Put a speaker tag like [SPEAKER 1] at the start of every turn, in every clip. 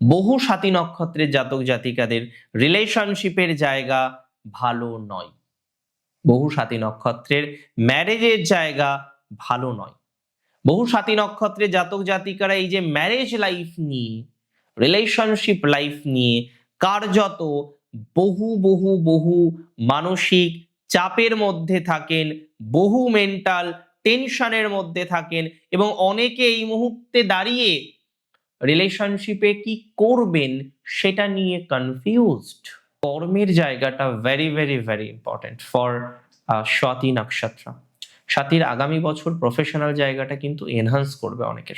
[SPEAKER 1] বহু সাতী নক্ষত্রের জাতক জাতিকাদের রিলেশনশিপের জায়গা ভালো নয়। বহু সাতী নক্ষত্রের ম্যারেজের জায়গা ভালো নয়। বহু সাতী নক্ষত্রের জাতক জাতিকারা এই যে ম্যারেজ লাইফ নিয়ে রিলেশনশিপ লাইফ নিয়ে কার্যত বহু বহু বহু মানসিক চাপের মধ্যে থাকেন, বহু মেন্টাল টেনশনের মধ্যে থাকেন এবং অনেকে এই মুহূর্তে দাঁড়িয়ে রিলেশনশিপে কি করবেন সেটা নিয়ে কনফিউজড কর্মের জায়গাটা very very very important for Swati নক্ষত্র। স্বাতির আগামী বছর প্রফেশনাল জায়গাটা কিন্তু এনহান্স করবে অনেকের।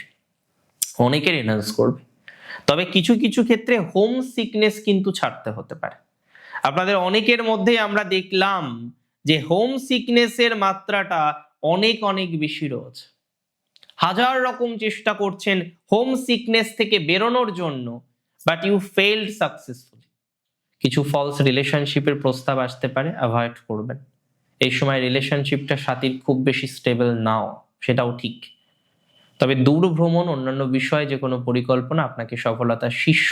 [SPEAKER 1] অনেকের এনহান্স করবে। তবে কিছু কিছু ক্ষেত্রে হোম সিকনেস কিন্তু ছাড়তে হতে পারে। আপনাদের অনেকের মধ্যে আমরা দেখলাম যে হোম সিকনেসের মাত্রাটা অনেক অনেক বেশি রয়েছে। হাজার রকম চেষ্টা করছেন হোম সিকনেস থেকে বেরোনোর জন্য বাট ইউ ফেইল্ড সাকসেসফুলি কিছু ফলস রিলেশনশিপের প্রস্তাব আসতে পারে অ্যাভয়েড করবেন। এই সময় রিলেশনশিপটা সাথীর খুব বেশি স্টেবল নাও, সেটাও ঠিক। তবে দূর ভ্রমণ অন্যান্য বিষয়ে যে কোনো পরিকল্পনা আপনাকে সফলতার শীর্ষ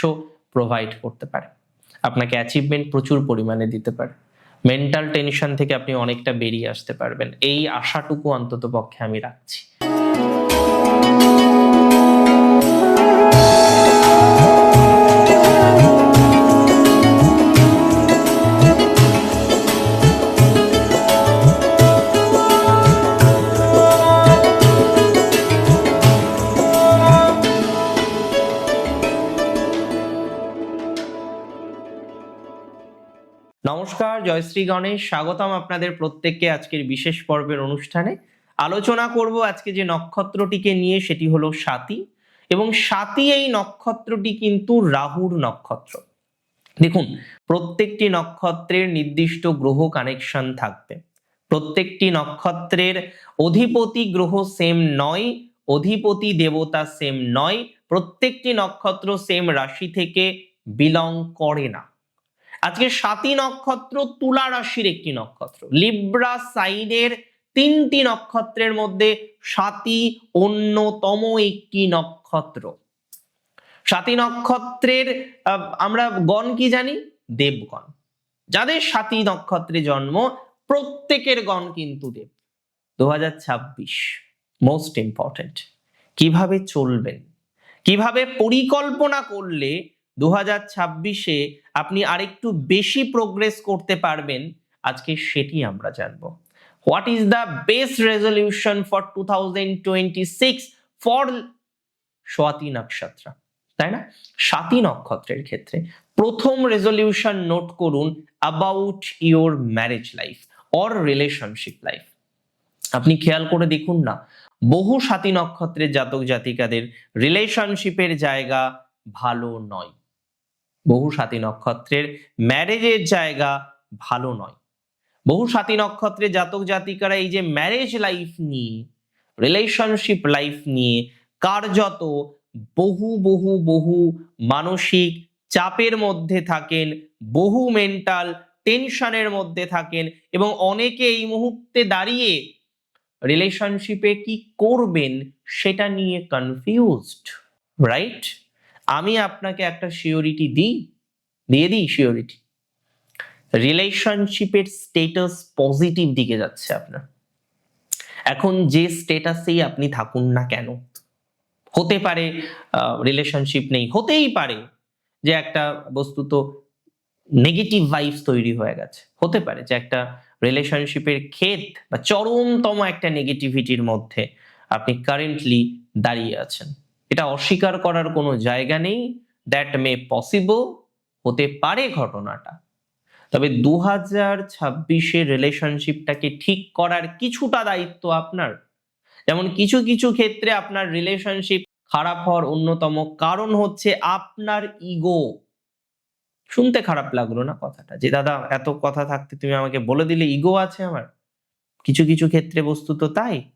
[SPEAKER 1] প্রোভাইড করতে পারে। আপনাকে অ্যাচিভমেন্ট প্রচুর পরিমাণে দিতে পারে। মেন্টাল টেনশন থেকে আপনি অনেকটা বেরিয়ে আসতে পারবেন। এই আশাটুকু অন্তত পক্ষে আমি রাখছি। নমস্কার জয়শ্রী গণেশ। স্বাগতম আপনাদের প্রত্যেককে আজকের বিশেষ পর্বের অনুষ্ঠানে। আলোচনা করব আজকে যে নক্ষত্রটিকে নিয়ে, সেটি হলো সাতী। এবং সাতী এই নক্ষত্রটি কিন্তু রাহুর নক্ষত্র। দেখুন, প্রত্যেকটি নক্ষত্রের নির্দিষ্ট গ্রহ কানেকশন থাকবে। প্রত্যেকটি নক্ষত্রের অধিপতি গ্রহ সেম নয়, অধিপতি দেবতা সেম নয়, প্রত্যেকটি নক্ষত্র সেম রাশি থেকে বিলং করে না। আজকে সাতী নক্ষত্র তুলা রাশির একটি নক্ষত্র। লিব্রা সাইনের তিনটি নক্ষত্রের মধ্যে সাতী অন্যতম একটি নক্ষত্র। সাতী নক্ষত্রের আমরা গণ কি জানি? দেবগণ। যাদের সাতী নক্ষত্রে জন্ম, প্রত্যেকের গণ কিন্তু দেব। দু হাজার ছাব্বিশ মোস্ট ইম্পর্টেন্ট কীভাবে চলবেন? কীভাবে পরিকল্পনা করলে দু হাজার ছাব্বিশে আপনি আরেকটু বেশি প্রোগ্রেস করতে পারবেন। আজকে সেটি আমরা জানব। What is the best resolution for two thousand twenty six for Swati নক্ষত্র? তাই না? সাতী নক্ষত্রের ক্ষেত্রে প্রথম রেজলিউশন নোট করুন about your marriage life or relationship life আপনি খেয়াল করে দেখুন না, বহু সাতী নক্ষত্রের জাতক জাতিকাদের রিলেশনশিপের জায়গা ভালো নয়। বহু সাতী নক্ষত্রের ম্যারেজের জায়গা ভালো নয়। বহু সাতী নক্ষত্রের জাতক জাতিকারা এই যে ম্যারেজ লাইফ নিয়ে রিলেশনশিপ লাইফ নিয়ে কার্যত বহু বহু বহু মানসিক চাপের মধ্যে থাকেন, বহু মেন্টাল টেনশনের মধ্যে থাকেন এবং অনেকে এই মুহূর্তে দাঁড়িয়ে রিলেশনশিপে কি করবেন সেটা নিয়ে কনফিউজড রাইট আমি আপনাকে একটা সিওরিটি দিই, দিয়ে দিই শিওরিটি রিলেশনশিপের স্টেটাস পজিটিভ দিকে যাচ্ছে আপনার। এখন যে স্টেটাসেই আপনি থাকুন না কেন? হতে পারে রিলেশনশিপ নেই, হতেই পারে যে একটা বস্তুত নেগেটিভ ভাইবস তৈরি হয়ে গেছে। হতে পারে যে একটা রিলেশনশিপের ক্ষেত বা চরমতম একটা নেগেটিভিটির মধ্যে আপনি কারেন্টলি দাঁড়িয়ে আছেন। এটা অস্বীকার করার কোনো জায়গা নেই দ্যাট মে পসিবল হতে পারে ঘটনাটা। তবে দু হাজার ছাব্বিশের রিলেশনশিপটাকে ঠিক করার কিছুটা দায়িত্ব আপনার। যেমন কিছু কিছু ক্ষেত্রে আপনার রিলেশনশিপ খারাপ হওয়ার অন্যতম কারণ হচ্ছে আপনার ইগো শুনতে খারাপ লাগল না কথাটা। যে, দাদা, এত কথা থাকতে তুমি আমাকে বলে দিলে ইগো আছে আমার? কিছু কিছু ক্ষেত্রে বস্তু তো তাই।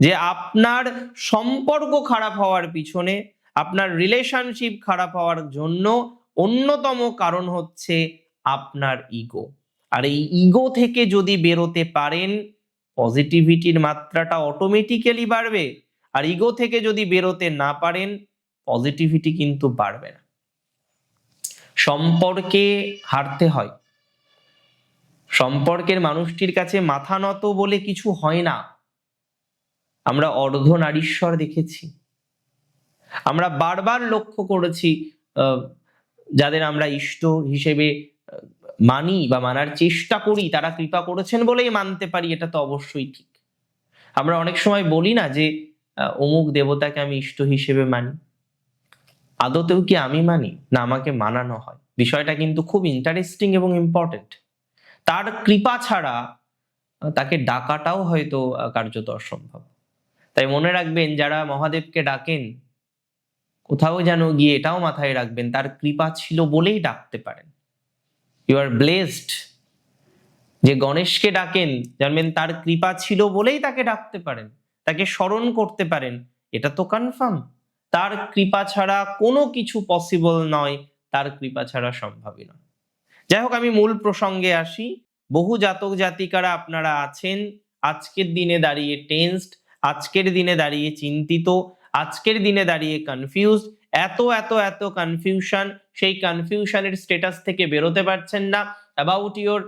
[SPEAKER 1] যে আপনার সম্পর্ক খারাপ হওয়ার পিছনে, আপনার রিলেশনশিপ খারাপ হওয়ার জন্য অন্যতম কারণ হচ্ছে আপনার ইগো আর এই ইগো থেকে যদি বেরোতে পারেন পজিটিভিটির মাত্রাটা অটোমেটিক্যালি বাড়বে। আর ইগো থেকে যদি বেরোতে না পারেন পজিটিভিটি কিন্তু বাড়বে না। সম্পর্কে হারতে হয়। সম্পর্কের মানুষটির কাছে মাথা নত বলে কিছু হয় না। আমরা অর্ধ নারীশ্বর দেখেছি। আমরা বারবার লক্ষ্য করেছি যাদের আমরা ইষ্ট হিসেবে মানি বা মানার চেষ্টা করি, তারা কৃপা করেছেন বলেই মানতে পারি, এটা তো অবশ্যই ঠিক। আমরা অনেক সময় বলি না যে অমুক দেবতাকে আমি ইষ্ট হিসেবে মানি। আদতেও কি আমি মানি? না, আমাকে মানানো হয়। বিষয়টা কিন্তু খুব ইন্টারেস্টিং এবং ইম্পর্টেন্ট তার কৃপা ছাড়া তাকে ডাকাটাও হয়তো কার্যত অসম্ভব। তাই মনে রাখবেন, যারা মহাদেবকে ডাকেন, কোথাও যেন গিয়ে এটাও মাথায় রাখবেন, তার কৃপা ছিল বলেই ডাকতে পারেন। ইউ আর ব্লেসড যে গণেশকে ডাকেন, জানবেন তার কৃপা ছিল বলেই তাকে ডাকতে পারেন, তাকে স্মরণ করতে পারেন, এটা তো কনফার্ম তার কৃপা ছাড়া কোনো কিছু পসিবল নয়, তার কৃপা ছাড়া সম্ভবই নয়। যাই হোক, আমি মূল প্রসঙ্গে আসি। বহু জাতক জাতিকারা আপনারা আছেন, আজকের দিনে দাঁড়িয়ে টেন্সড আজকের দিনে দাঁড়িয়ে চিন্তিত, আজকের দিনে দাঁড়িয়ে কনফিউজ এত এত এত কনফিউশন সেই কনফিউশনের স্টেটাস থেকে বেরোতে পারছেন না। About your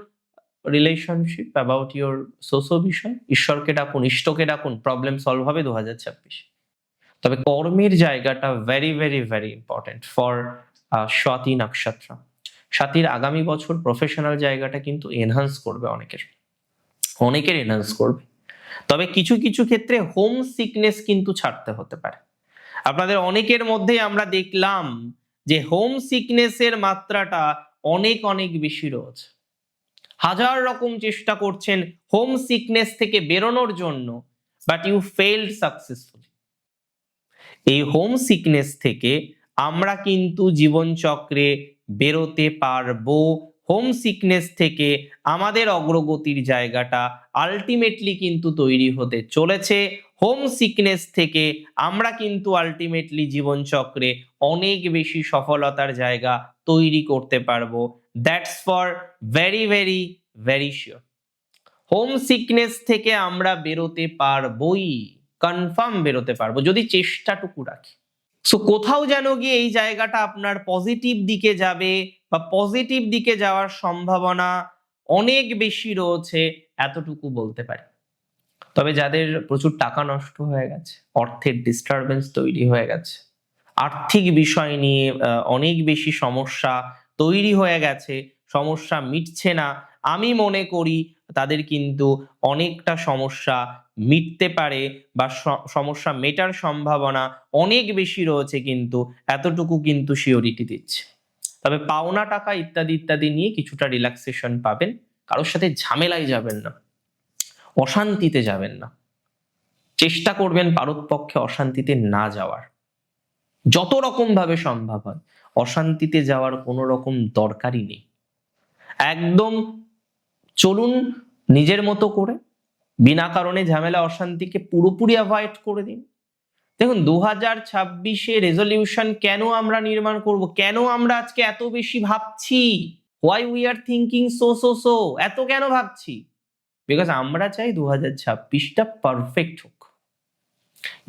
[SPEAKER 1] relationship about your সোসো বিষয়, ঈশ্বরকে ডাকুন, ইষ্টকে ডাকুন প্রবলেম সলভ হবে দু হাজার ছাব্বিশে। তবে কর্মের জায়গাটা very very very important for Swati নক্ষত্র। স্বাতির আগামী বছর প্রফেশনাল জায়গাটা কিন্তু এনহান্স করবে অনেকের। অনেকের এনহান্স করবে। তবে কিছু কিছু ক্ষেত্রে হোম সিকনেস কিন্তু ছাড়তে হতে পারে। আপনাদের অনেকের মধ্যে আমরা দেখলাম যে হোম সিকনেসের মাত্রাটা অনেক অনেক বেশি রয়েছে। হাজার রকম চেষ্টা করছেন হোম সিকনেস থেকে বেরোনোর জন্য বাট ইউ ফেইল্ড সাকসেসফুলি এই হোম সিকনেস থেকে আমরা কিন্তু জীবনচক্রে বেরোতে পারব হোম সিকনেস থেকে আমাদের অগ্রগতির জায়গাটা আলটিমেটলি কিন্তু তৈরি হতে চলেছে। হোম সিকনেস থেকে আমরা কিন্তু আলটিমেটলি জীবনচক্রে অনেক বেশি সফলতার জায়গা তৈরি করতে পারব। That's for very very very sure home sickness থেকে আমরা বেরোতে পারবই। কনফার্ম বেরোতে পারব। যদি চেষ্টাটুকু রাখি। সো কোথাও যেন গিয়ে এই জায়গাটা আপনার পজিটিভ দিকে যাবে বা পজিটিভ দিকে যাওয়ার সম্ভাবনা অনেক বেশি রয়েছে এতটুকু বলতে পারি। তবে যাদের প্রচুর টাকা নষ্ট হয়ে গেছে, অর্থের ডিস্টারবেন্স তৈরি হয়ে গেছে, আর্থিক বিষয় নিয়ে অনেক বেশি সমস্যা তৈরি হয়ে গেছে, সমস্যা মিটছে না। আমি মনে করি তাদের কিন্তু অনেকটা সমস্যা মিটতে পারে বা সমস্যা মেটার সম্ভাবনা অনেক বেশি রয়েছে কিন্তু এতটুকু কিন্তু শিওরিটি দিচ্ছে। তবে পাওনা টাকা ইত্যাদি ইত্যাদি নিয়ে কিছুটা রিল্যাক্সেশন পাবেন, কারোর সাথে ঝামেলায় যাবেন না, অশান্তিতে যাবেন না। চেষ্টা করবেন পারতপক্ষে অশান্তিতে না যাওয়ার। যত রকম ভাবে সম্ভব হয়, অশান্তিতে যাওয়ার কোনো রকম দরকারই নেই। একদম চলুন নিজের মতো করে বিনা কারণে ঝামেলা অশান্তিকে পুরোপুরি অ্যাভয়েড করে দিন। দেখুন দু হাজার ছাব্বিশে রেজলিউশন কেন আমরা নির্মাণ করব? কেন আমরা আজকে এত বেশি ভাবছি? Why we are thinking so so so এত কেন ভাবছি? বিকজ আমরা চাই দু হাজার ছাব্বিশটা পারফেক্ট হোক।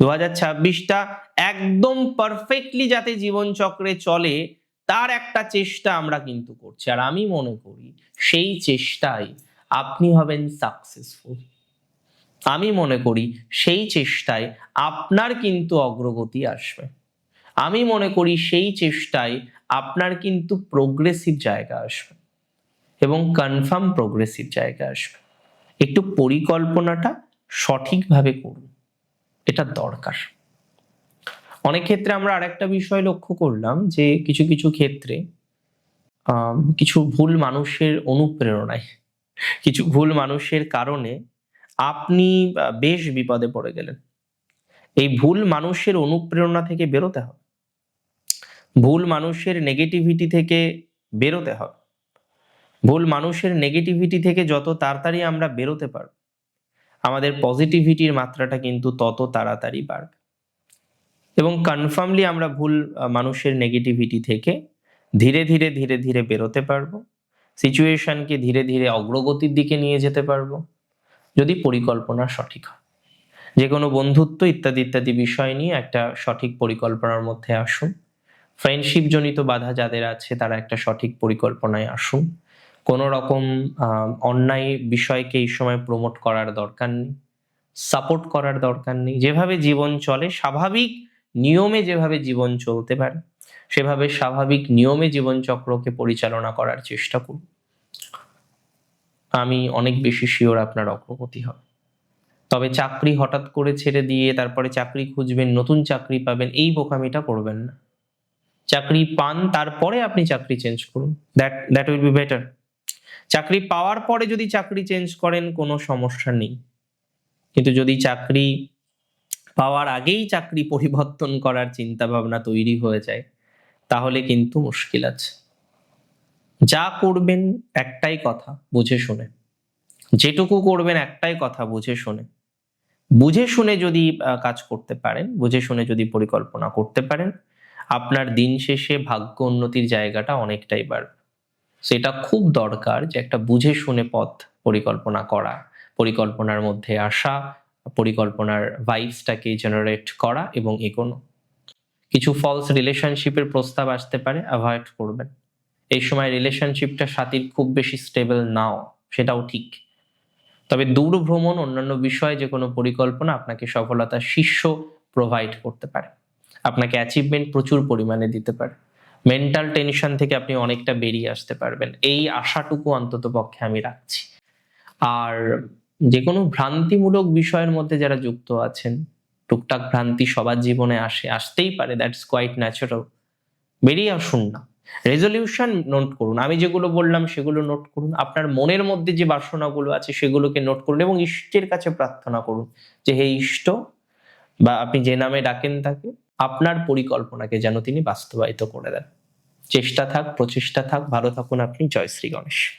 [SPEAKER 1] দু হাজার ছাব্বিশটা একদম পারফেক্টলি যাতে জীবনচক্রে চলে। তার একটা চেষ্টা আমরা কিন্তু করছি। আর আমি মনে করি সেই চেষ্টায় আপনি হবেন সাকসেসফুল আমি মনে করি সেই চেষ্টায় আপনার কিন্তু অগ্রগতি আসবে। আমি মনে করি সেই চেষ্টায় আপনার কিন্তু প্রোগ্রেসিভ জায়গা আসবে এবং কনফার্ম প্রোগ্রেসিভ জায়গা আসবে। একটু পরিকল্পনাটা সঠিকভাবে করুন। এটা দরকার। অনেক ক্ষেত্রে আমরা আরেকটা বিষয় লক্ষ্য করলাম যে কিছু কিছু ক্ষেত্রে কিছু ভুল মানুষের অনুপ্রেরণায়, কিছু ভুল মানুষের কারণে আপনি বেশ বিপদে পড়ে গেলেন। এই ভুল মানুষের অনুপ্রেরণা থেকে বেরোতে হবে। ভুল মানুষের নেগেটিভিটি থেকে বেরোতে হবে। ভুল মানুষের নেগেটিভিটি থেকে যত তাড়াতাড়ি আমরা বেরোতে পারব, আমাদের পজিটিভিটির মাত্রাটা কিন্তু তত তাড়াতাড়ি বাড়বে। এবং কনফার্মলি আমরা ভুল মানুষের নেগেটিভিটি থেকে ধীরে ধীরে ধীরে ধীরে বেরোতে পারব। সিচুয়েশনকে ধীরে ধীরে অগ্রগতির দিকে নিয়ে যেতে পারব, যদি পরিকল্পনা সঠিক হয়। যে কোনো বন্ধুত্ব ইত্যাদি ইত্যাদি বিষয় নিয়ে একটা সঠিক পরিকল্পনার মধ্যে আসুন। ফ্রেন্ডশিপ জনিত বাধা যাদের আছে, তারা একটা সঠিক পরিকল্পনায় আসুন। কোনো রকম অন্যায় বিষয়কে এই সময় প্রমোট করার দরকার নেই সাপোর্ট করার দরকার নেই। যেভাবে জীবন চলে, স্বাভাবিক নিয়মে যেভাবে জীবন চলতে পারে, সেভাবে স্বাভাবিক নিয়মে জীবনচক্রকে পরিচালনা করার চেষ্টা করুন। আমি অনেক বেশি শিওর আপনার অগ্রগতি হবে তবে চাকরি হঠাৎ করে ছেড়ে দিয়ে তারপরে চাকরি খুঁজবেন, নতুন চাকরি পাবেন, এই বোকামিটা করবেন না। চাকরি পান, তারপরে আপনি চাকরি চেঞ্জ করুন। That that will be better চাকরি পাওয়ার পরে যদি চাকরি চেঞ্জ করেন, কোনো সমস্যা নেই। কিন্তু যদি চাকরি পাওয়ার আগেই চাকরি পরিবর্তন করার চিন্তা ভাবনা তৈরি হয়ে যায়, তাহলে কিন্তু মুশকিল আছে। যা করবেন একটাই কথা, বুঝে শুনে। যেটুকু করবেন একটাই কথা, বুঝে শুনে। বুঝে শুনে যদি কাজ করতে পারেন, বুঝে শুনে যদি পরিকল্পনা করতে পারেন, আপনার দিন শেষে ভাগ্য উন্নতির জায়গাটা অনেকটাই বাড়বে। সেটা খুব দরকার যে একটা বুঝে শুনে পথ পরিকল্পনা করা, পরিকল্পনার মধ্যে আসা পরিকল্পনার ভাইবসটাকে জেনারেট করা এবং এগোনো। কিছু ফলস রিলেশনশিপের প্রস্তাব আসতে পারে অ্যাভয়েড করবেন। এই সময় রিলেশনশিপটা সাথীর খুব বেশি স্টেবল নাও, সেটাও ঠিক। তবে দূর ভ্রমণ অন্যান্য বিষয়ে যে কোনো পরিকল্পনা আপনাকে সফলতার শীর্ষ প্রোভাইড করতে পারে। আপনাকে অ্যাচিভমেন্ট প্রচুর পরিমাণে দিতে পারে। মেন্টাল টেনশন থেকে আপনি অনেকটা বেরিয়ে আসতে পারবেন। এই আশাটুকু অন্তত পক্ষে আমি রাখছি। আর যে কোনো ভ্রান্তিমূলক বিষয়ের মধ্যে যারা যুক্ত আছেন, টুকটাক ভ্রান্তি সবার জীবনে আসে, আসতেই পারে দ্যাটস কোয়াইট ন্যাচারাল বেরিয়ে আসুন না। রেজলিউশন নোট করুন। আমি যেগুলো বললাম সেগুলো নোট করুন। আপনার মনের মধ্যে যে বাসনাগুলো আছে সেগুলোকে নোট করুন এবং ইষ্টের কাছে প্রার্থনা করুন যে, হে ইষ্ট, বা আপনি যে নামে ডাকেন তাকে, আপনার পরিকল্পনাকে যেন তিনি বাস্তবায়িত করে দেন। চেষ্টা থাক, প্রচেষ্টা থাক। ভালো থাকুন আপনি। জয় শ্রী গণেশ।